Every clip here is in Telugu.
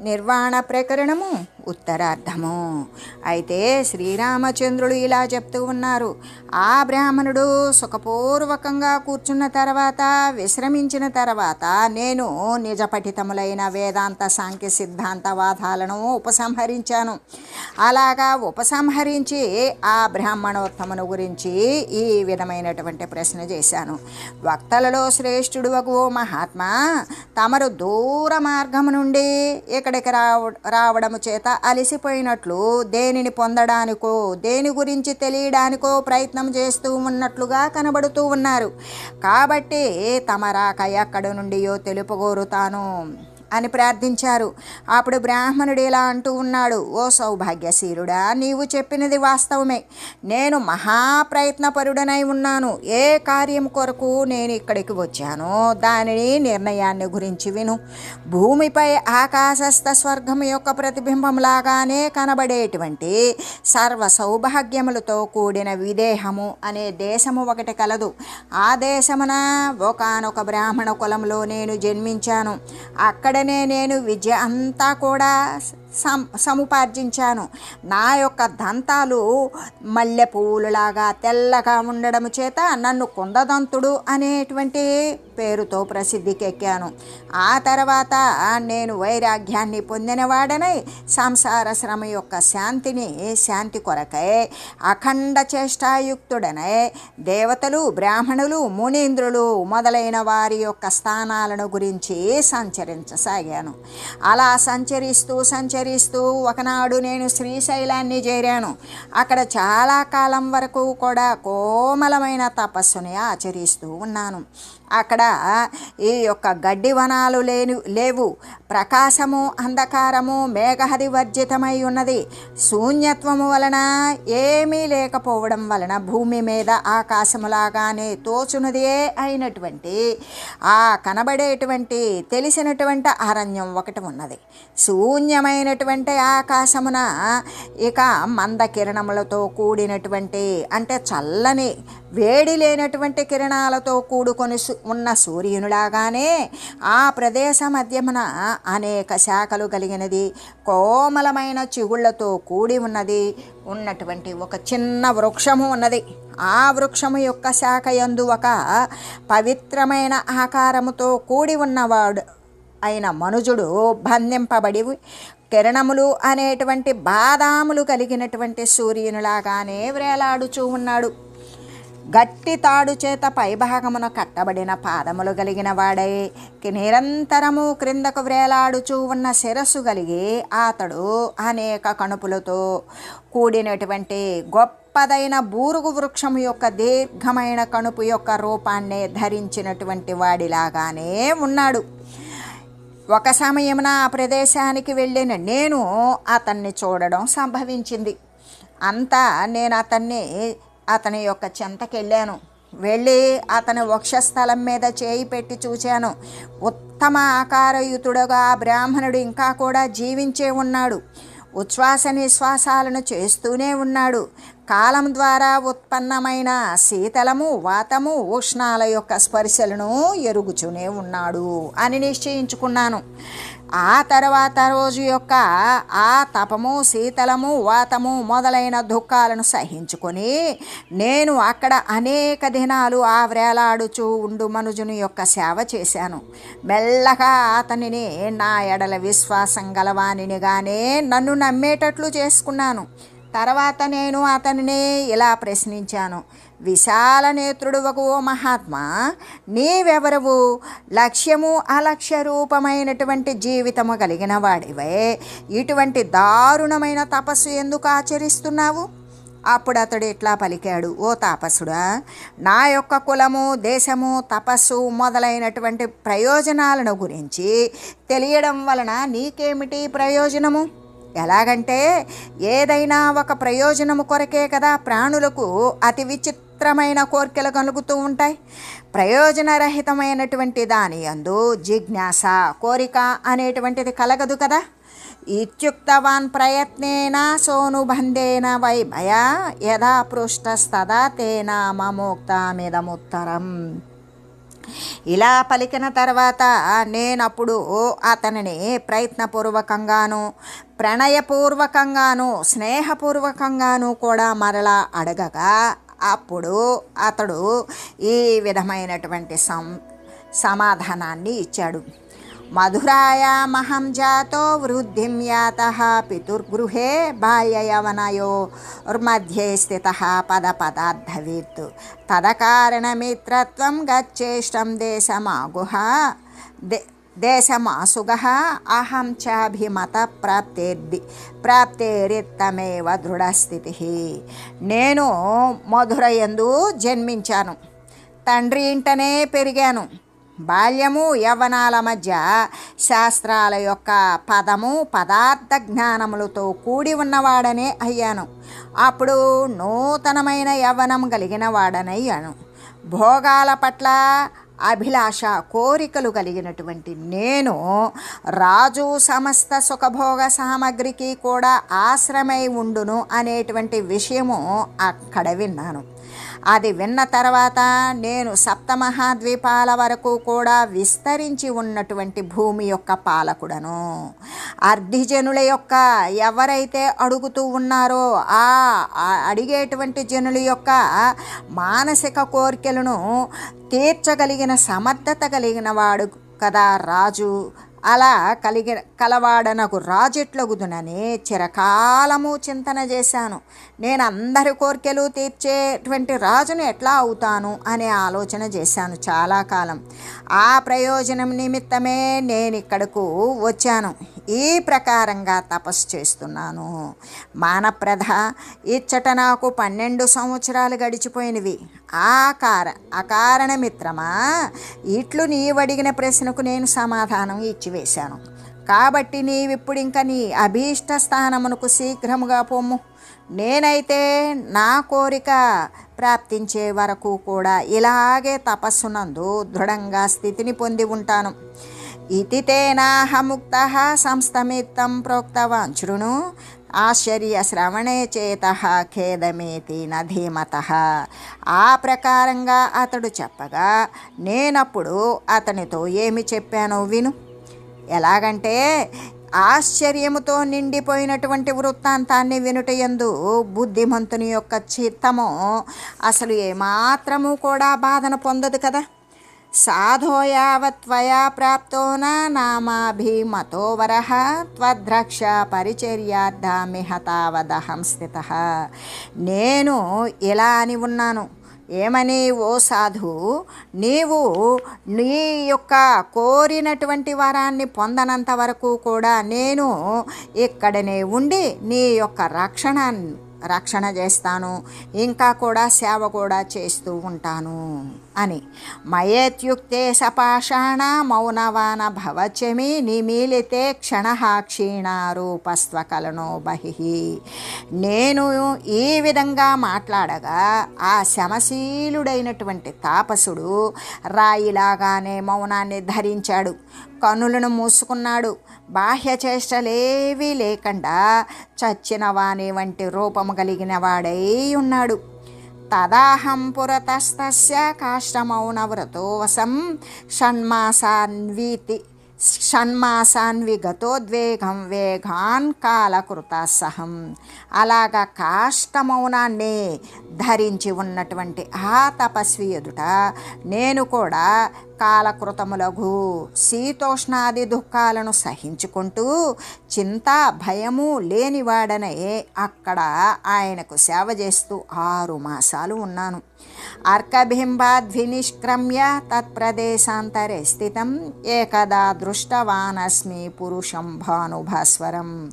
నిర్వాణ ప్రకరణము ఉత్తరార్ధము అయితే శ్రీరామచంద్రుడు ఇలా చెప్తూ ఉన్నారు. ఆ బ్రాహ్మణుడు సుఖపూర్వకంగా కూర్చున్న తర్వాత విశ్రమించిన తర్వాత నేను నిజపఠితములైన వేదాంత సాంఖ్య సిద్ధాంతవాదాలను ఉపసంహరించాను. అలాగా ఉపసంహరించి ఆ బ్రాహ్మణోత్తమును గురించి ఈ విధమైనటువంటి ప్రశ్న చేశాను. వక్తలలో శ్రేష్ఠుడు ఓ మహాత్మా తమరు దూర మార్గము నుండి ఇక్కడికి రావ రావడము చేత అలసిపోయినట్లు దేనిని పొందడానికో దేని గురించి తెలియడానికో ప్రయత్నం చేస్తూ ఉన్నట్లుగా కనబడుతూ ఉన్నారు. కాబట్టి తమ రాక ఎక్కడి నుండియో తెలుపుగోరుతాను అని ప్రార్థించారు. అప్పుడు బ్రాహ్మణుడు ఇలా అంటూ ఉన్నాడు ఓ సౌభాగ్యశీలుడా నీవు చెప్పినది వాస్తవమే. నేను మహాప్రయత్నపరుడనై ఉన్నాను. ఏ కార్యం కొరకు నేను ఇక్కడికి వచ్చానో దానిని నిర్ణయాన్ని గురించి విను. భూమిపై ఆకాశస్థ స్వర్గం యొక్క ప్రతిబింబంలాగానే కనబడేటువంటి సర్వ సౌభాగ్యములతో కూడిన విదేహము అనే దేశము ఒకటి కలదు. ఆ దేశమున ఒకనొక బ్రాహ్మణ కులంలో నేను జన్మించాను. అక్కడనే నేను విద్య అంతా కూడా సం సముపార్జించాను. నా యొక్క దంతాలు మల్లె పువ్వులలాగా తెల్లగా ఉండడం చేత నన్ను కుందదంతుడు అనేటువంటి పేరుతో ప్రసిద్ధికెక్కాను. ఆ తర్వాత నేను వైరాగ్యాన్ని పొందినవాడనై సంసార శ్రమ యొక్క శాంతిని శాంతి కొరకై అఖండ చేష్టాయుక్తుడనై దేవతలు బ్రాహ్మణులు మునీంద్రులు మొదలైన వారి యొక్క స్థానాలను గురించి సంచరించసాగాను. అలా సంచరిస్తూ సంచరి ఆచరిస్తూ ఒకనాడు నేను శ్రీశైలాన్ని చేరాను. అక్కడ చాలా కాలం వరకు కూడా కోమలమైన తపస్సుని ఆచరిస్తూ ఉన్నాను. అక్కడ ఈ యొక్క గడ్డి వనాలు లేని లేవు. ప్రకాశము అంధకారము మేఘహది వర్జితమై ఉన్నది. శూన్యత్వము వలన ఏమీ లేకపోవడం వలన భూమి మీద ఆకాశములాగానే తోచునదే అయినటువంటి ఆ కనబడేటువంటి తెలిసినటువంటి అరణ్యం ఒకటి ఉన్నది. శూన్యమైనటువంటి ఆకాశమున ఇక మంద కిరణములతో కూడినటువంటి అంటే చల్లని వేడి లేనటువంటి కిరణాలతో కూడుకొని ఉన్న సూర్యునిలాగానే ఆ ప్రదేశ మధ్యమున అనేక శాఖలు కలిగినది కోమలమైన చిగుళ్ళతో కూడి ఉన్నది. ఉన్నటువంటి ఒక చిన్న వృక్షము ఉన్నది. ఆ వృక్షము యొక్క శాఖ యందు ఒక పవిత్రమైన ఆకారముతో కూడి ఉన్నవాడు అయిన మనుజుడు బంధింపబడి కిరణములు అనేటువంటి బాదాములు కలిగినటువంటి సూర్యునిలాగానే వ్రేలాడుచూ ఉన్నాడు. గట్టి తాడు చేత పైభాగమున కట్టబడిన పాదములు కలిగిన వాడై నిరంతరము క్రిందకు వ్రేలాడుచూ ఉన్న శిరస్సు కలిగి అతడు అనేక కణుపులతో కూడినటువంటి గొప్పదైన బూరుగు వృక్షము యొక్క దీర్ఘమైన కణుపు యొక్క రూపాన్నే ధరించినటువంటి వాడిలాగానే ఉన్నాడు. ఒక సమయమున ఆ ప్రదేశానికి వెళ్ళిన నేను అతన్ని చూడడం సంభవించింది. అంతా నేను అతన్ని అతని యొక్క చెంతకెళ్ళాను. వెళ్ళి అతని వక్షస్థలం మీద చేయి పెట్టి చూశాను ఉత్తమ ఆకారయుతుడుగా బ్రాహ్మణుడు ఇంకా కూడా జీవించే ఉన్నాడు. ఉచ్ఛ్వాస నిశ్వాసాలను చేస్తూనే ఉన్నాడు. కాలం ద్వారా ఉత్పన్నమైన శీతలము వాతము ఉష్ణాల యొక్క స్పర్శలను ఎరుగుచునే ఉన్నాడు అని నిశ్చయించుకున్నాను. ఆ తర్వాత రోజు యొక్క ఆ తపము శీతలము వాతము మొదలైన దుఃఖాలను సహించుకొని నేను అక్కడ అనేక దినాలు ఆ వ్రేలాడుచూ ఉండు మనుజుని యొక్క సేవ చేశాను. మెల్లగా అతనిని నా ఎడల విశ్వాసం గలవానినిగానే నన్ను నమ్మేటట్లు చేసుకున్నాను. తర్వాత నేను అతనిని ఇలా ప్రశ్నించాను. విశాల నేత్రుడు ఒక ఓ మహాత్మా నీవెవరవు? లక్ష్యము అలక్ష్య రూపమైనటువంటి జీవితము కలిగిన వాడివే. ఇటువంటి దారుణమైన తపస్సు ఎందుకు ఆచరిస్తున్నావు? అప్పుడు అతడు ఇట్లా పలికాడు ఓ తాపసుడా నా యొక్క కులము దేశము తపస్సు మొదలైనటువంటి ప్రయోజనాలను గురించి తెలియడం వలన నీకేమిటి ప్రయోజనము? ఎలాగంటే ఏదైనా ఒక ప్రయోజనము కొరకే కదా ప్రాణులకు అతి విచిత్రమైన కోరికలు కలుగుతూ ఉంటాయి. ప్రయోజనరహితమైనటువంటి దాని అందు జిజ్ఞాస కోరిక అనేటువంటిది కలగదు కదా. ఇత్యుక్తవాన్ ప్రయత్నేన సోనుబంధేన వై భయ యథా పృష్టస్తదా తేనా మమోక్తమిదముత్తరం. ఇలా పలికిన తర్వాత నేనప్పుడు అతనిని ప్రయత్నపూర్వకంగాను ప్రణయపూర్వకంగాను స్నేహపూర్వకంగాను కూడా మరలా అడగగా అప్పుడు అతడు ఈ విధమైనటువంటి సం సమాధానాన్ని ఇచ్చాడు. మధురాయామహం జాతో వృద్ధిం యాత పితుర్గృహే బాల్యయవనయోర్మధ్యే స్థిత పదపదార్థవిత్ తదకారణమిత్రత్వం గచ్చేష్టం దేశమాగుహ దే దేశమాసుగ అహం చాభిమత ప్రాప్తేర్ది ప్రాప్తేరిత్తమేవ దృఢస్థితి నేను మధురయందు జన్మించాను తండ్రి ఇంటనే పెరిగాను బాల్యము యవ్వనాల మధ్య శాస్త్రాల యొక్క పదము పదార్థ జ్ఞానములతో కూడి ఉన్నవాడనే అయ్యాను. అప్పుడు నూతనమైన యవ్వనం కలిగిన వాడనయ్యాను భోగాల పట్ల అభిలాష కోరికలు కలిగినటువంటి నేను రాజు సమస్త సుఖభోగ సామగ్రికి కూడా ఆశ్రమై ఉండును అనేటువంటి విషయము అక్కడ విన్నాను. అది విన్న తర్వాత నేను సప్తమహాద్వీపాల వరకు కూడా విస్తరించి ఉన్నటువంటి భూమి యొక్క పాలకుడను. అర్ధిజనుల యొక్క ఎవరైతే అడుగుతూ ఉన్నారో ఆ అడిగేటువంటి జనుల యొక్క మానసిక కోరికలను తీర్చగలిగిన సమర్థత కలిగిన వాడు కదా రాజు. అలా కలిగి కలవాడనకు రాజెట్లగుదునని చిరకాలము చింతన చేశాను. నేను అందరి కోరికలు తీర్చేటువంటి రాజును ఎట్లా అవుతాను అనే ఆలోచన చేశాను చాలా కాలం. ఆ ప్రయోజనం నిమిత్తమే నేను ఇక్కడకు వచ్చాను. ఈ ప్రకారంగా తపస్సు చేస్తున్నాను. మానప్రధ ఇచ్చట నాకు పన్నెండు సంవత్సరాలు గడిచిపోయినవి. ఆ కార అకారణ మిత్రమా? ఇట్లు నీవడిగిన ప్రశ్నకు నేను సమాధానం ఇచ్చివేశాను కాబట్టి నీవిప్పుడు ఇంకా నీ అభీష్ట స్థానమునకు శీఘ్రముగా పొమ్ము నేనైతే నా కోరిక ప్రాప్తించే వరకు కూడా ఇలాగే తపస్సునందు దృఢంగా స్థితిని పొంది ఉంటాను. ఇతి తేనాహముక్త సంస్థమిత్తం ప్రోక్తవాంచుడును ఆశ్చర్య శ్రవణే చేత ఖేదమేతి నధీమత ఆ ప్రకారంగా అతడు చెప్పగా నేనప్పుడు అతనితో ఏమి చెప్పానో విను. ఎలాగంటే ఆశ్చర్యముతో నిండిపోయినటువంటి వృత్తాంతాన్ని వినుటయందు బుద్ధిమంతుని యొక్క చిత్తము అసలు ఏమాత్రము కూడా బాధను పొందదు కదా. సాధోయావత్వయా ప్రాప్తో నామాభిమతో వర త్వద్రక్ష పరిచర్యార్థమిహ స్థిత. నేను ఇలా అని ఉన్నాను. ఏమని ఓ సాధు నీవు నీ యొక్క కోరినటువంటి వరాన్ని పొందనంత వరకు కూడా నేను ఇక్కడనే ఉండి నీ యొక్క రక్షణ రక్షణ చేస్తాను. ఇంకా కూడా సేవ కూడా చేస్తూ ఉంటాను. అని. మయేత్యుక్తే సపాషాణ మౌనవాన భవచమి నిమీలితే క్షణ క్షీణ బహి. నేను ఈ విధంగా మాట్లాడగా ఆ శమశీలుడైనటువంటి తాపసుడు రాయిలాగానే మౌనాన్ని ధరించాడు. కనులను మూసుకున్నాడు. బాహ్య చేష్టలేవీ లేకుండా చచ్చిన వాణి వంటి రూపము కలిగిన వాడై ఉన్నాడు. తదాహం పురతస్తస్య కాష్టమౌనవ్రతో వసం షణ్మాసాన్వీతి షణ్మాసాన్విగతోద్వేగం వేగాన్ కాలకృత సహం అలాగా కాష్టమౌనాన్ని ధరించి ఉన్నటువంటి ఆ తపస్వి ఎదుట నేను కూడా కాలకృతములగు శీతోష్ణాది దుఃఖాలను సహించుకుంటూ చింత భయము లేనివాడనే అక్కడ ఆయనకు సేవ చేస్తూ ఆరు మాసాలు ఉన్నాను. అర్కబింబాద్వినిష్క్రమ్య తత్ప్రదేశాంతరే స్థితం. ఏకదా దృష్టవానస్మి పురుషం భానుభాస్వరం.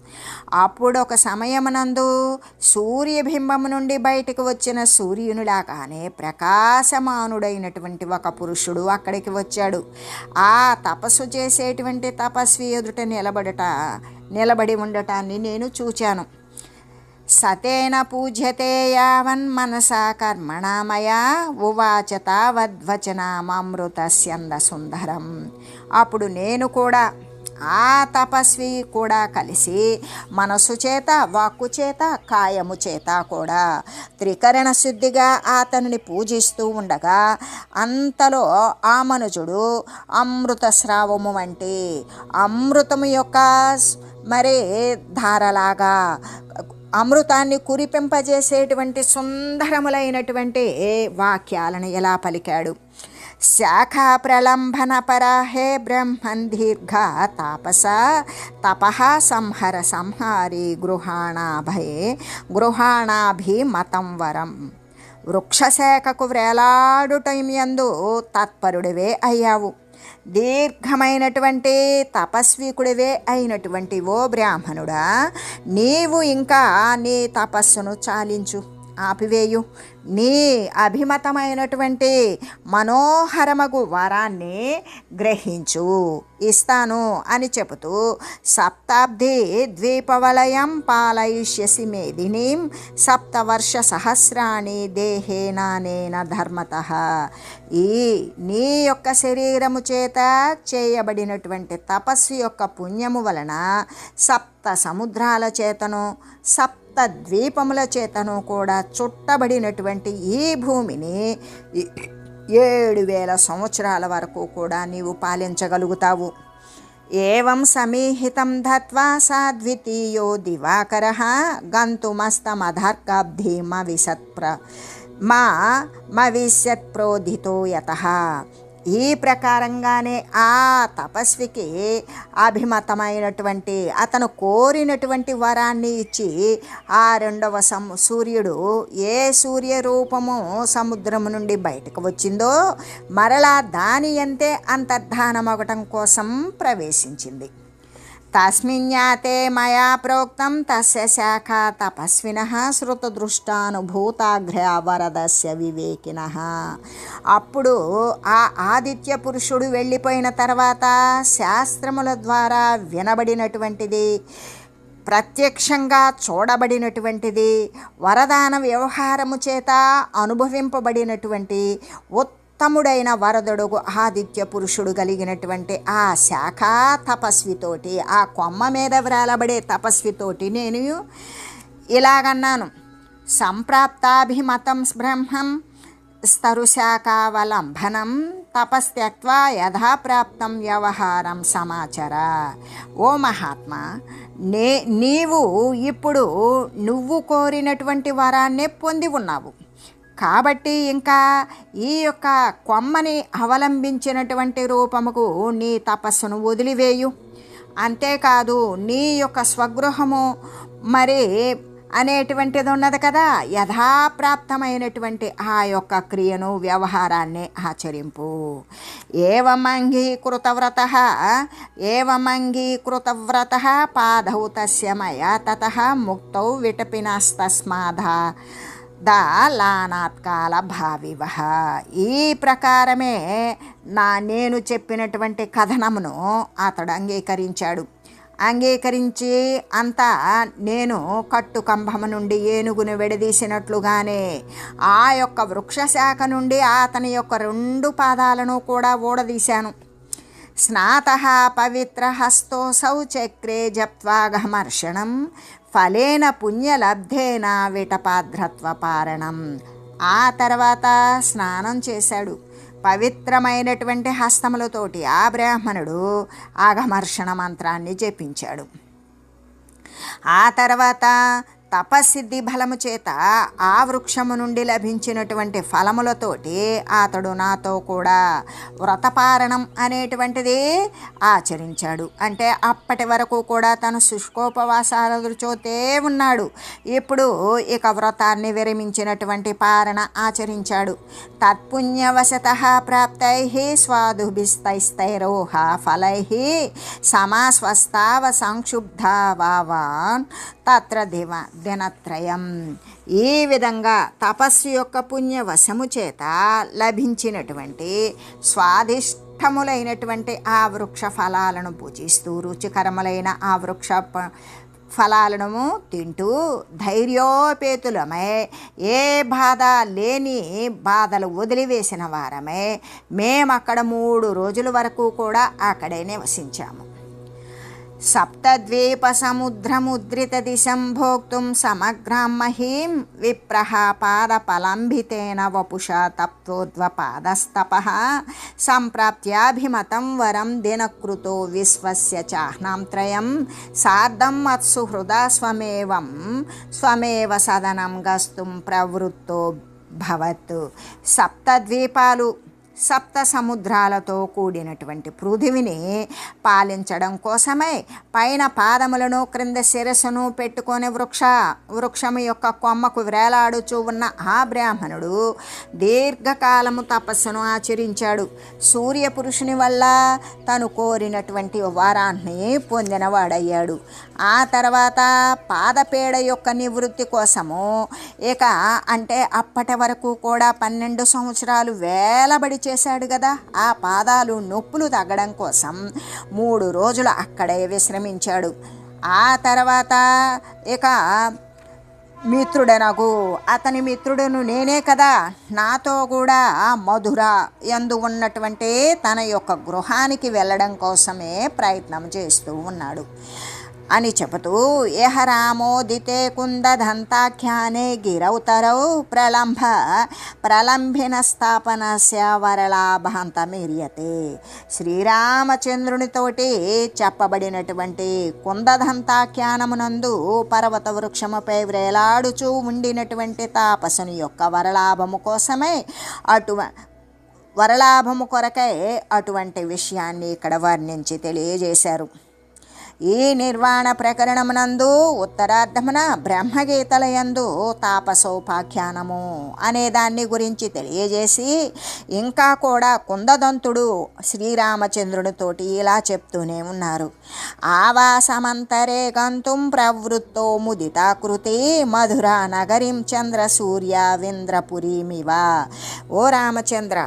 అప్పుడొక సమయమునందు సూర్యబింబము నుండి బయటకు వచ్చిన సూర్యునిలాగానే ప్రకాశమానుడైనటువంటి ఒక పురుషుడు అక్కడికి వచ్చాడు. ఆ తపస్సు చేసేటువంటి తపస్వి ఎదుట నిలబడట నిలబడి ఉండటాన్ని నేను చూచాను. సతేన పూజ్యతే యావన్ మనసా కర్మణామయా ఉవాచ సుందరం. అప్పుడు నేను కూడా ఆ తపస్వి కూడా కలిసి మనసు చేత వాక్కు చేత కాయము చేత కూడా త్రికరణ శుద్ధిగా అతనిని పూజిస్తూ ఉండగా అంతలో ఆ మనుజుడు అమృత స్రావము వంటి అమృతము యొక్క మరి ధారలాగా అమృతాన్ని కురిపింపజేసేటువంటి సుందరములైనటువంటి వాక్యాలను ఎలా పలికాడు? శాఖా ప్రలంబన పరాహే బ్రహ్మన్ దీర్ఘ తాపస తపః సంహర సంహారి గృహాణాభయే గృహాణాభి మతం వరం. వృక్షశాఖకు వ్రేలాడుటయందు తత్పరుడివే అయ్యావు. దీర్ఘమైనటువంటి తపస్వికుడివే అయినటువంటి ఓ బ్రాహ్మణుడా నీవు ఇంకా నీ తపస్సును చాలించు. ఆపివేయు. నీ అభిమతమైనటువంటి మనోహరమగు వరాన్ని గ్రహించు. ఇస్తాను అని చెబుతూ సప్తాబ్ది ద్వీపవలయం పాలయిష్యసి మేదినీం సప్తవర్ష సహస్రాణి దేహేనానేన ధర్మత. ఈ నీ యొక్క శరీరము చేత చేయబడినటువంటి తపస్సు యొక్క పుణ్యము వలన సప్త సముద్రాల చేతను సప్త ద్వీపముల చేతను కూడా చుట్టబడినటువంటి ఈ భూమిని ఏడు వేల సంవత్సరాల వరకు కూడా నీవు పాలించగలుగుతావు. ఏం సమీహితం దత్వా సా ద్వితీయో దివాకర గంతుమస్తమధర్గాబ్ధీమ విసత్ప్ర మా మవిష్యత్ ప్రోధితో యత. ఈ ప్రకారంగానే ఆ తపస్వికి అభిమతమైనటువంటి అతను కోరినటువంటి వరాన్ని ఇచ్చి ఆ రెండవ సం సూర్యుడు ఏ సూర్య రూపము సముద్రము నుండి బయటకు వచ్చిందో మరలా దాని అంతే అంతర్ధానమవటం కోసం ప్రవేశించింది. తస్మిన్యాతే మయా ప్రోక్తం తస్య శాఖ తపస్విన శృతదృష్టానుభూతాఘ్ర వరదస్య వివేకిన అప్పుడు ఆ ఆదిత్య పురుషుడు వెళ్ళిపోయిన తర్వాత శాస్త్రముల ద్వారా వినబడినటువంటిది ప్రత్యక్షంగా చూడబడినటువంటిది వరదాన వ్యవహారము చేత అనుభవింపబడినటువంటి తమ్ముడైన వరదుడు ఆదిత్య పురుషుడు కలిగినటువంటి ఆ శాఖ తపస్వితోటి ఆ కొమ్మ మీద వ్రాలబడే తపస్వితోటి నేను ఇలాగన్నాను. సంప్రాప్తాభిమతం బ్రహ్మం స్తరుశాఖావలంబనం తపస్త్యక్వా యథాప్రాప్తం వ్యవహారం సమాచార. ఓ మహాత్మా నే నీవు ఇప్పుడు నువ్వు కోరినటువంటి వరాన్నే పొంది ఉన్నావు. కాబట్టి ఇంకా ఈ యొక్క కొమ్మని అవలంబించినటువంటి రూపముకు నీ తపస్సును వదిలివేయు. అంతేకాదు నీ యొక్క స్వగృహము మరి అనేటువంటిది ఉన్నది కదా యథాప్రాప్తమైనటువంటి ఆ యొక్క క్రియను వ్యవహారాన్ని ఆచరింపు. ఏవమంగీకృతవ్రత ఏవమంగీకృతవ్రత పాదౌ తస్య మయా తత ముక్తౌ విటపినస్తస్మాధ దాలానాత్కాల భావివ ఈ ప్రకారమే నా నేను చెప్పినటువంటి కథనమును అతడు అంగీకరించాడు. అంగీకరించి అంతా నేను కట్టుకంభము నుండి ఏనుగును విడదీసినట్లుగానే ఆ యొక్క వృక్షశాఖ నుండి అతని యొక్క రెండు పాదాలను కూడా ఊడదీశాను. స్నాత పవిత్ర హస్తో చక్రే జప్వాఘమర్షణం ఫలేన పుణ్యలబ్ధేన విటపాధ్రత్వపారణం ఆ తర్వాత స్నానం చేశాడు. పవిత్రమైనటువంటి హస్తములతోటి ఆ బ్రాహ్మణుడు ఆగమర్షణ మంత్రాన్ని జపించాడు. ఆ తర్వాత తపసిద్ధి బలము చేత ఆ వృక్షము నుండి లభించినటువంటి ఫలములతోటి అతడు నాతో కూడా వ్రతపారణం అనేటువంటిది ఆచరించాడు. అంటే అప్పటి వరకు కూడా తను శుష్కోపవాసాలతోతే ఉన్నాడు. ఇప్పుడు ఇక వ్రతాన్ని విరమించినటువంటి పారణ ఆచరించాడు. తత్పుణ్యవశత ప్రాప్తై స్వాదుభిస్తైస్తైరోహ ఫలై సమాస్వస్తావ సంక్షుబ్ధావాన్ తత్ర దివ దినత్రయం ఈ విధంగా తపస్సు యొక్క పుణ్యవశము చేత లభించినటువంటి స్వాదిష్టములైనటువంటి ఆ వృక్ష ఫలాలను పూజిస్తూ రుచికరములైన ఆ వృక్ష ఫలాలను తింటూ ధైర్యోపేతులమై ఏ బాధ లేని బాధలు వదిలివేసిన వారమే మేమక్కడ మూడు రోజుల వరకు కూడా అక్కడే నివసించాము సప్తద్వీప సముద్రముద్రిత దిశం భోక్తుం సమగ్రాం మహీం విప్రహ పాదపలంభితేన వపుషా తప్తోద్వపాదస్తప సంప్రాప్త్యాభిమతం వరం దినకృతో విశ్వస్య చాహ్నాం త్రయం సార్ధం మత్సు హృదా స్వమేవం స్వమేవ సదనం గస్తుం ప్రవృత్తో భవత్ సప్తద్వీపాలు సప్త సముద్రాలతో కూడినటువంటి పృథివిని పాలించడం కోసమై పైన పాదములను క్రింద శిరస్సును పెట్టుకొని వృక్ష వృక్షము యొక్క కొమ్మకు వేలాడుచూ ఉన్న ఆ బ్రాహ్మణుడు దీర్ఘకాలము తపస్సును ఆచరించాడు. సూర్య పురుషుని వల్ల తను కోరినటువంటి వరాన్ని పొందినవాడయ్యాడు. ఆ తర్వాత పాదపేడ యొక్క నివృత్తి కోసము ఇక అంటే అప్పటి వరకు కూడా పన్నెండు సంవత్సరాలు వేలబడి చేశాడు కదా ఆ పాదాలు నొప్పులు తగ్గడం కోసం మూడు రోజులు అక్కడే విశ్రమించాడు. ఆ తర్వాత ఇక మిత్రుడనకు అతని మిత్రుడును నేనే కదా. నాతో కూడా మధుర ఎందు ఉన్నటువంటి తన యొక్క గృహానికి వెళ్ళడం కోసమే ప్రయత్నం చేస్తూ ఉన్నాడు. అని చెబుతూ యహ రామోదితే కుందదంతాఖ్యానే గిరౌతరౌ ప్రలంభ. ప్రలంభిన స్థాపనస్య వరలాభాంతమిర్యతే శ్రీరామచంద్రునితోటి చెప్పబడినటువంటి కుందదంతాఖ్యానమునందు పర్వత వృక్షముపై వ్రేలాడుచూ ఉండినటువంటి తాపసుని యొక్క వరలాభము కోసమే అటు వరలాభము కొరకై అటువంటి విషయాన్ని ఇక్కడ వర్ణించి తెలియజేశారు. ఈ నిర్వాణ ప్రకరణమునందు ఉత్తరార్ధమున బ్రహ్మగీతలయందు తాపసోపాఖ్యానము అనే దాన్ని గురించి తెలియజేసి ఇంకా కూడా కుందదంతుడు శ్రీరామచంద్రునితోటి ఇలా చెప్తూనే ఉన్నారు. ఆవాసమంతరే గంతుం ప్రవృత్తో ముదితాకృతి మధుర నగరిం చంద్ర సూర్య వింద్రపురీమివ ఓ రామచంద్ర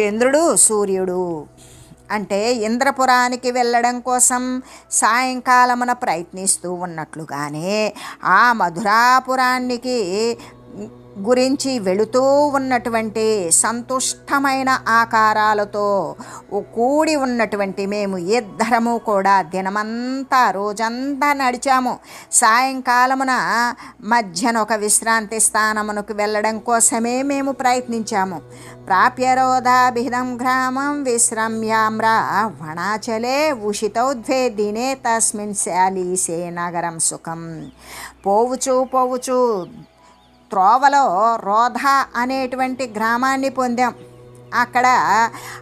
చంద్రుడు సూర్యుడు అంటే ఇంద్రపురానికి వెళ్ళడం కోసం సాయంకాలమున ప్రయత్నిస్తూ ఉన్నట్లుగానే ఆ మధురాపురానికి గురించి వెళుతూ ఉన్నటువంటి సంతుష్టమైన ఆకారాలతో కూడి ఉన్నటువంటి మేము ఇద్దరము కూడా దినమంతా రోజంతా నడిచాము. సాయంకాలమున మధ్యన ఒక విశ్రాంతి స్థానమునకు వెళ్ళడం కోసమే మేము ప్రయత్నించాము. ప్రాప్యరోధాభిధం గ్రామం విశ్రమ్యామ్ర వణాచలే ఉషితౌద్వే దినే తస్మిన్ శాలీసే నగరం సుఖం. పోవుచు పోవుచు త్రోవలో రోధ అనేటువంటి గ్రామాన్ని పొందాం. అక్కడ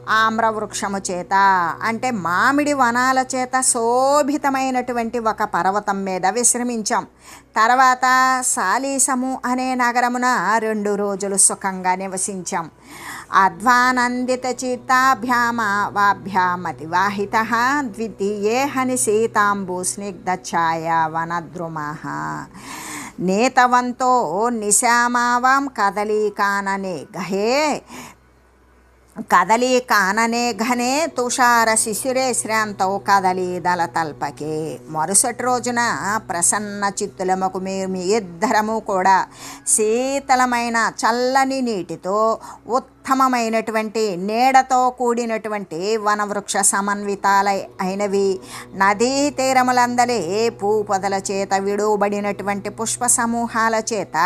ఆమ్రవృక్షము చేత అంటే మామిడి వనాల చేత శోభితమైనటువంటి ఒక పర్వతం మీద విశ్రమించాం. తర్వాత సాలీసము అనే నగరమున రెండు రోజులు సుఖంగా నివసించాం. అధ్వానందిత ద్వితీయే హని సీతాంబుస్నిగ్ధఛాయావనద్రుమః నేతవంతో నిశామావాం కదలీకాననే గహే కదలీ కాననే ఘనే తుషార శిశిరే శ్రాంతవు కదలీ దళ తల్పకే మరుసటి రోజున ప్రసన్న చిత్తులముకు మేము మీ ఇద్దరము కూడా శీతలమైన చల్లని నీటితో ఉత్తమమైనటువంటి నీడతో కూడినటువంటి వనవృక్ష సమన్వితాలై అయినవి నదీ తీరములందలే పూపదల చేత విడువబడినటువంటి పుష్ప సమూహాల చేత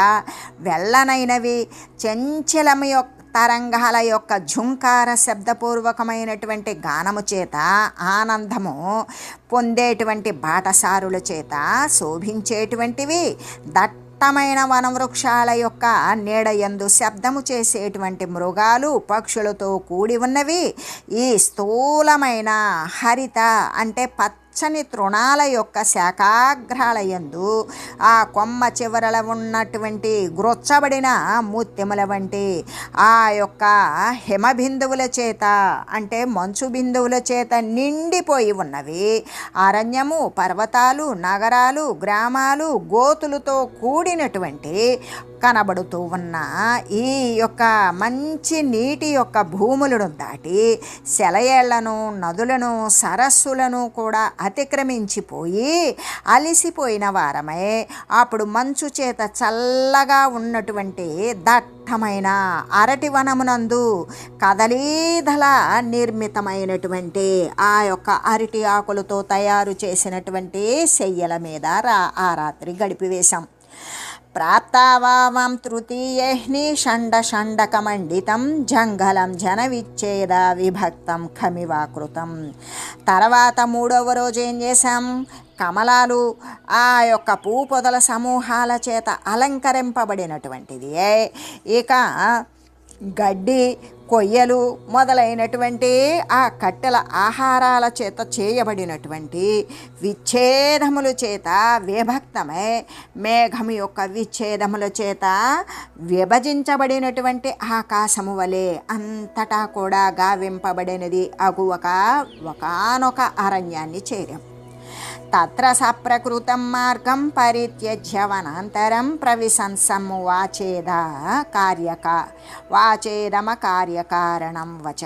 వెళ్ళనైనవి చెంచలము యొక్క తరంగాల యొక్క ఝుంకార శబ్దపూర్వకమైనటువంటి గానము చేత ఆనందము పొందేటువంటి బాటసారుల చేత శోభించేటువంటివి దట్ దట్టమైన వనవృక్షాల యొక్క నీడయందు శబ్దము చేసేటువంటి మృగాలు పక్షులతో కూడి ఉన్నవి. ఈ స్థూలమైన హరిత అంటే పచ్చని తృణాల యొక్క శాఖాగ్రాలయందు ఆ కొమ్మ చివరల ఉన్నటువంటి గ్రొచ్చబడిన ముత్యముల వంటి ఆ యొక్క హిమబిందువుల చేత అంటే మంచు బిందువుల చేత నిండిపోయి ఉన్నవి. అరణ్యము పర్వతాలు నగరాలు గ్రామాలు గోతులతో కూడినటువంటి కనబడుతూ ఉన్న ఈ యొక్క మంచి నీటి యొక్క భూములను దాటి సెలయేళ్ళను నదులను సరస్సులను కూడా అతిక్రమించిపోయి అలిసిపోయిన వారమై. అప్పుడు మంచు చేత చల్లగా ఉన్నటువంటి దట్టమైన అరటి వనమునందు కదలీదల నిర్మితమైనటువంటి ఆ యొక్క అరటి ఆకులతో తయారు చేసినటువంటి శయ్యల మీద రా ఆ రాత్రి గడిపివేశాం. ప్రాప్తావాం తృతీయహ్ని షండషండకమండితం జంగలం జన విచ్ఛేద విభక్తం ఖమివాకృతం. తర్వాత మూడవ రోజు ఏం చేశాం? కమలాలు ఆ యొక్క పూ పొదల సమూహాల చేత అలంకరింపబడినటువంటిది. ఇక గడ్డి కొయ్యలు మొదలైనటువంటి ఆ కట్టెల ఆహారాల చేత చేయబడినటువంటి విచ్ఛేదముల చేత విభక్తమై మేఘము యొక్క విచ్ఛేదముల చేత విభజించబడినటువంటి ఆకాశము వలె అంతటా కూడా గావింపబడినది అగువక ఒకనొక అరణ్యాన్ని చేరాం. తత్ర సప్రకృతం మార్గం పరిత్యజ్య వనాంతరం ప్రవిశంసము వాచేద కార్యక వాచేదమ కార్యకారణం వచ.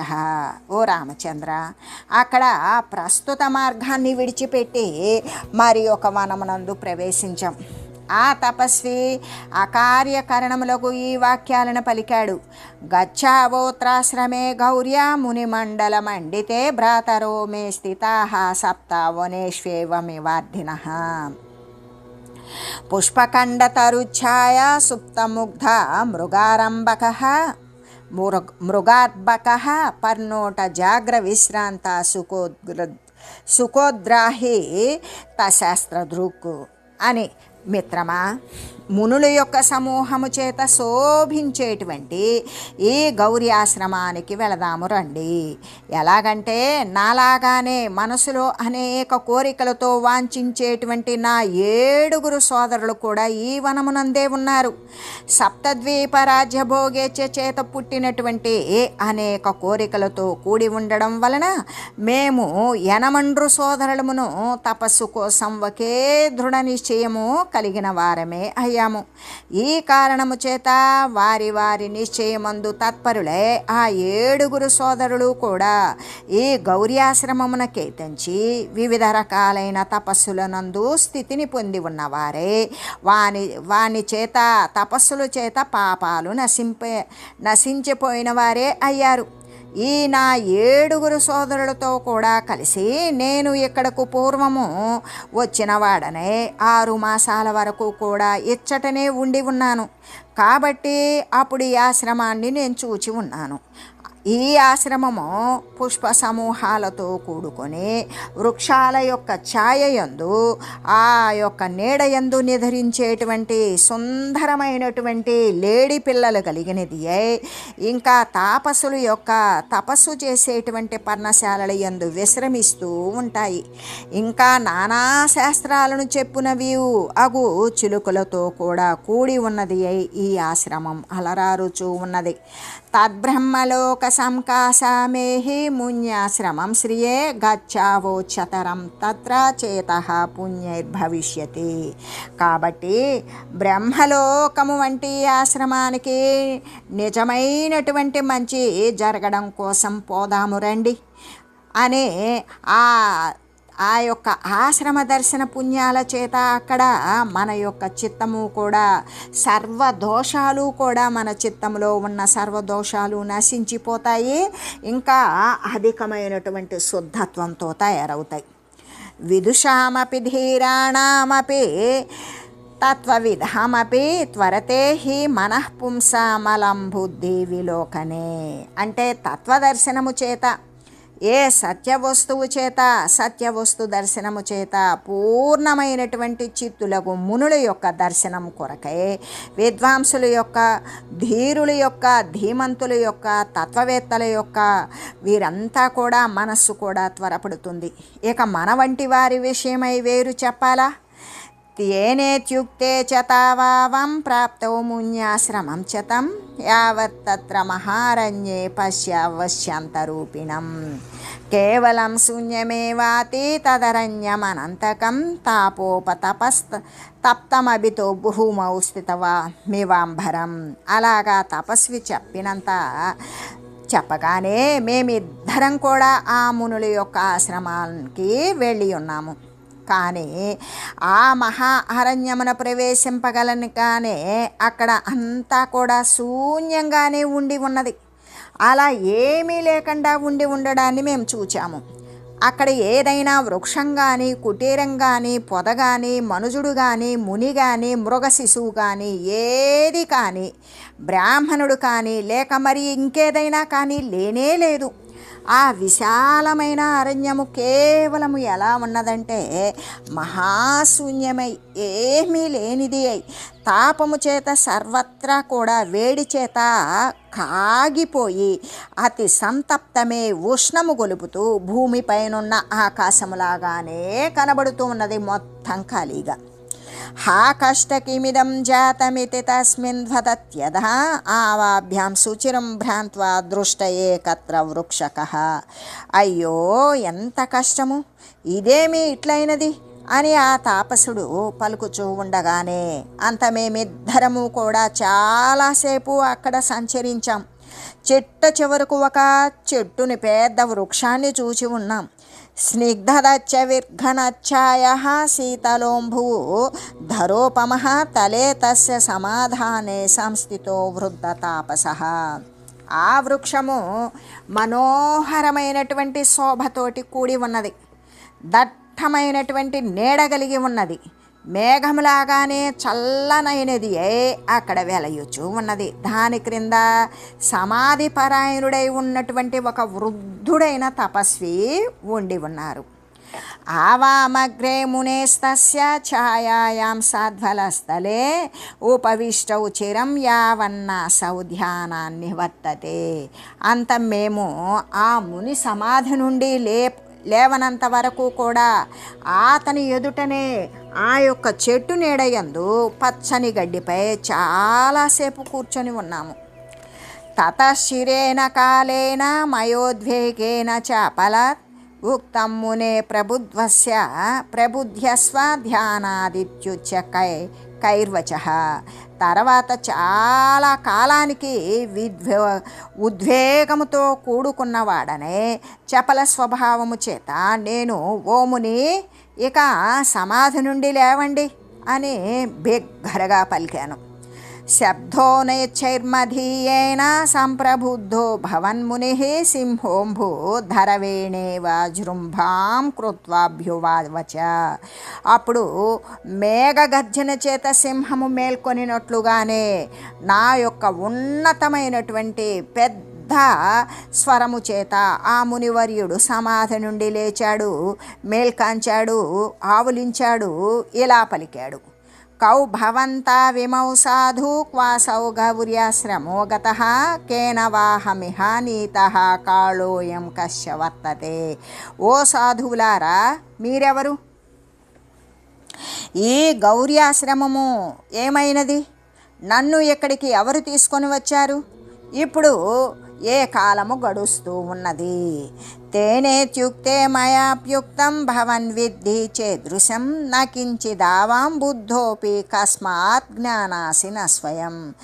ఓ రామచంద్ర అక్కడ ప్రస్తుత మార్గాన్ని విడిచిపెట్టి మరి ఒక వనమునందు ప్రవేశించాం. ఆ తపస్వి అకార్యకరణములకు ఈ వాక్యాలను పలికాడు. గచ్చావోత్రాశ్రమే గౌర్య మునిమండల మండితే భ్రాతరో మే స్థితా సప్తావనేష్వేవమివార్ధిన పుష్పఖండతరుఛాయ సుప్తముగ్ధ మృగారంభక మృగ మృగార్భక పర్ణోట జాగ్ర విశ్రాంత సుకోద్ర సుకోద్రాహి తశాస్త్రదృక్ అని మిత్రమా మునుల యొక్క సమూహము చేత శోభించేటువంటి ఈ గౌరి ఆశ్రమానికి వెళదాము రండి. ఎలాగంటే నాలాగానే మనసులో అనేక కోరికలతో వాంఛించేటువంటి నా ఏడుగురు సోదరులు కూడా ఈ వనమునందే ఉన్నారు. సప్తద్వీప రాజ్యభోగేచ్ఛ చేత పుట్టినటువంటి అనేక కోరికలతో కూడి ఉండడం వలన మేము యనమండ్రు సోదరులమును తపస్సు కోసం ఒకే దృఢ నిశ్చయము కలిగిన వారమే అయ్యాము. ఈ కారణము చేత వారి వారి నిశ్చయమందు తత్పరులే ఆ ఏడుగురు సోదరులు కూడా ఈ గౌర్యాశ్రమమున కేతంచి వివిధ రకాలైన తపస్సులనందు స్థితిని పొంది ఉన్నవారే. వాని వాని చేత తపస్సుల చేత పాపాలు నశింపే నశించిపోయిన వారే అయ్యారు. ఈ నా ఏడుగురు సోదరులతో కూడా కలిసి నేను ఇక్కడకు పూర్వము వచ్చిన వాడనే ఆరు మాసాల వరకు కూడా ఇచ్చటనే ఉండి ఉన్నాను. కాబట్టి అప్పుడు ఈ ఆశ్రమాన్ని నేను చూచి ఉన్నాను. ఈ ఆశ్రమము పుష్ప సమూహాలతో కూడుకొని వృక్షాల యొక్క ఛాయయందు ఆ యొక్క నీడయందు నిధరించేటువంటి సుందరమైనటువంటి లేడి పిల్లలు కలిగినది అయి ఇంకా తాపసుల యొక్క తపస్సు చేసేటువంటి పర్ణశాలల యందు విశ్రమిస్తూ ఉంటాయి. ఇంకా నానా శాస్త్రాలను చెప్పునవి అగు చిలుకలతో కూడా కూడి ఉన్నది అయి ఈ ఆశ్రమం అలరారుచూ ఉన్నది. తద్బ్రహ్మలోక సంకాశామేహి మున్యాశ్రమం శ్రియే గచ్చావోచ్చతరం తత్ర చేత పుణ్యైర్భవిష్యతి కాబట్టి బ్రహ్మలోకము వంటి ఆశ్రమానికి నిజమైనటువంటి మంచి జరగడం కోసం పోదాము రండి. అనే ఆ ఆ యొక్క ఆశ్రమ దర్శన పుణ్యాల చేత అక్కడ మన యొక్క చిత్తము కూడా సర్వ దోషాలు కూడా మన చిత్తంలో ఉన్న సర్వ దోషాలు నశించిపోతాయి. ఇంకా అధికమైనటువంటి శుద్ధత్వంతో తయారవుతాయి. విదుషామపి ధీరాణమపి తత్వవిధమపి త్వరతే హి మనఃపుంసామలం బుద్ధి విలోకనే. అంటే తత్వదర్శనము చేత ఏ సత్య వస్తువు చేత సత్య వస్తు దర్శనము చేత పూర్ణమైనటువంటి చిత్తులకు మునుల యొక్క దర్శనం కొరకై విద్వాంసుల యొక్క ధీరుల యొక్క ధీమంతుల యొక్క తత్వవేత్తల యొక్క వీరంతా కూడా మనస్సు కూడా త్వరపడుతుంది. ఇక మన వంటి వారి విషయమై వేరు చెప్పాలా? తేనేత్యుక్తే చ తావావం ప్రాప్తౌ మున్యాశ్రమం చతం తం యావత్తత్ర మహారణ్యే పశ్యవశ్యంతరూపిణం. కేవలం శూన్యమేవాతి తదరణ్యమనంతకం తాపోపతపస్త తప్తమభితో భూమౌ స్థితవా మివాంబరం అలాగా తపస్వి చెప్పినంత చెప్పగానే మేమిద్దరం కూడా ఆ మునుల యొక్క ఆశ్రమానికి వెళ్ళి ఉన్నాము కానీ ఆ మహా అరణ్యమున ప్రవేశింపగలని కానీ అక్కడ అంతా కూడా శూన్యంగానే ఉండి ఉన్నది. అలా ఏమీ లేకుండా ఉండి ఉండడాన్ని మేము చూచాము. అక్కడ ఏదైనా వృక్షం కానీ కుటీరం కానీ పొద కానీ మనుజుడు కానీ ముని కానీ మృగ శిశువు కానీ ఏది కానీ బ్రాహ్మణుడు కానీ లేక మరి ఇంకేదైనా కానీ లేనే లేదు. ఆ విశాలమైన అరణ్యము కేవలము ఎలా ఉన్నదంటే మహాశూన్యమై ఏమీ లేనిది అయి తాపము చేత సర్వత్రా కూడా వేడి చేత కాగిపోయి అతి సంతప్తమే ఉష్ణము గొలుపుతూ భూమిపైనున్న ఆకాశములాగానే కనబడుతూ ఉన్నది మొత్తం ఖాళీగా. హా కష్టకిమిదం జాతమితి తస్మిన్ వదత్యధ ఆవాభ్యాం సుచిరం భ్రాంత్వా దృష్ట ఏకత్ర వృక్షక అయ్యో ఎంత కష్టము! ఇదేమి ఇట్లైనది అని ఆ తాపసుడు పలుకుచూ ఉండగానే అంత మేమిద్దరము కూడా చాలాసేపు అక్కడ సంచరించాం. చెట్ట చివరకు ఒక చెట్టుని పెద్ద వృక్షాన్ని చూచి ఉన్నాం. స్నిగ్ధదచ్చ విర్ఘనఛాయ శీతలోంభువు ధరోపమ తలే తస్య సమాధానే సంస్థితో వృద్ధ తాపస ఆ వృక్షము మనోహరమైనటువంటి శోభతోటి కూడి ఉన్నది. దట్టమైనటువంటి నీడ కలిగి ఉన్నది. మేఘములాగానే చల్లనైనది అక్కడ వెలయుచూ ఉన్నది. దాని క్రింద సమాధి పరాయణుడై ఉన్నటువంటి ఒక వృద్ధుడైన తపస్వి ఉండి ఉన్నారు. ఆవామగ్రే మునేస్తస్య ఛాయాయాం సాధ్వలస్థలే ఉపవిష్టౌ చిరం యావన్న సౌధ్యానాన్ని వర్తతే. అంత మేము ఆ ముని సమాధి నుండి లే లేవనంత వరకు కూడా అతని ఎదుటనే ఆ యొక్క చెట్టు నీడయందు పచ్చని గడ్డిపై చాలాసేపు కూర్చొని ఉన్నాము. తతశిరేణ కాలేన మయోద్వేగేన చాపలత్ ఉక్తం మునే ప్రబుద్వస్య ప్రబుద్ధ్యస్వ ధ్యానాదిత్యుచకై కైర్వచ. తర్వాత చాలా కాలానికి విద్వే ఉద్వేగముతో కూడుకున్నవాడనే చపల స్వభావము చేత నేను ఓముని ఇక సమాధి నుండి లేవండి అని బిగ్గరగా పలికాను. శబ్దోనైచ్చైర్మధీయేన సంప్రబుద్ధో భవన్ముని సింహోంభూధరవేణే వజృంభాం జృంభాం కృత్వాభ్యువాచ అప్పుడు మేఘగర్జన చేత సింహము మేల్కొనినట్లుగానే నా యొక్క ఉన్నతమైనటువంటి పెద్ద స్వరము చేత ఆ మునివర్యుడు సమాధి నుండి లేచాడు మేల్కాంచాడు ఆవులించాడు ఇలా పలికాడు. కౌ భవంతా విమౌ సాధు క్వాసౌ గౌర్యాశ్రమో గత కేన వాహమిహ నీత కాళోయం కశ్య వర్తతే ఓ సాధువులారా మీరెవరు? ఈ గౌర్యాశ్రమము ఏమైనది? నన్ను ఇక్కడికి ఎవరు తీసుకొని వచ్చారు? ఇప్పుడు ఏ కాలము గడుస్తూ ఉన్నది? తేనేత్యుక్తే మయాప్యుక్తం భవన్ విద్ధి చేదృశం నకించిదావాం బుద్ధోపి కస్మాత్ జ్ఞానాసిన స్వయం.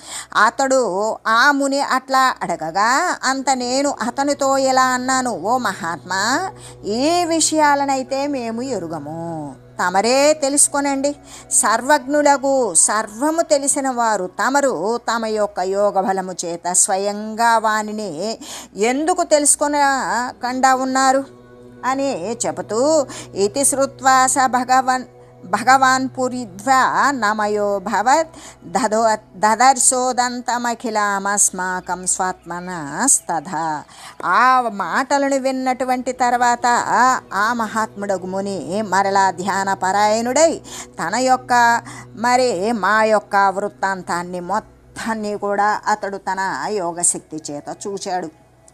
అతడు ఆ ముని అట్లా అడగగా అంత నేను అతనితో ఎలా అన్నాను ఓ మహాత్మా? ఈ విషయాలనైతే మేము ఎరుగము. తమరే తెలుసుకొనండి. సర్వజ్ఞులకు సర్వము తెలిసిన వారు తమరు తమ యొక్క యోగ బలము చేత స్వయంగా వానిని ఎందుకు తెలుసుకొనకుండా ఉన్నారు? అని చెబుతూ ఇతి శ్రుత్వా స భగవన్ భగవాన్ పురిధ్వా నమయో భవత్ దదో దదర్శోదంతమఖిలామస్మాకం స్వాత్మనస్తథా ఆ మాటలను విన్నటువంటి తర్వాత ఆ మహాత్ముడగు ముని మరలా ధ్యాన పరాయణుడై తన యొక్క మరి మా యొక్క వృత్తాంతాన్ని మొత్తాన్ని కూడా అతడు తన యోగశక్తి చేత చూచాడు।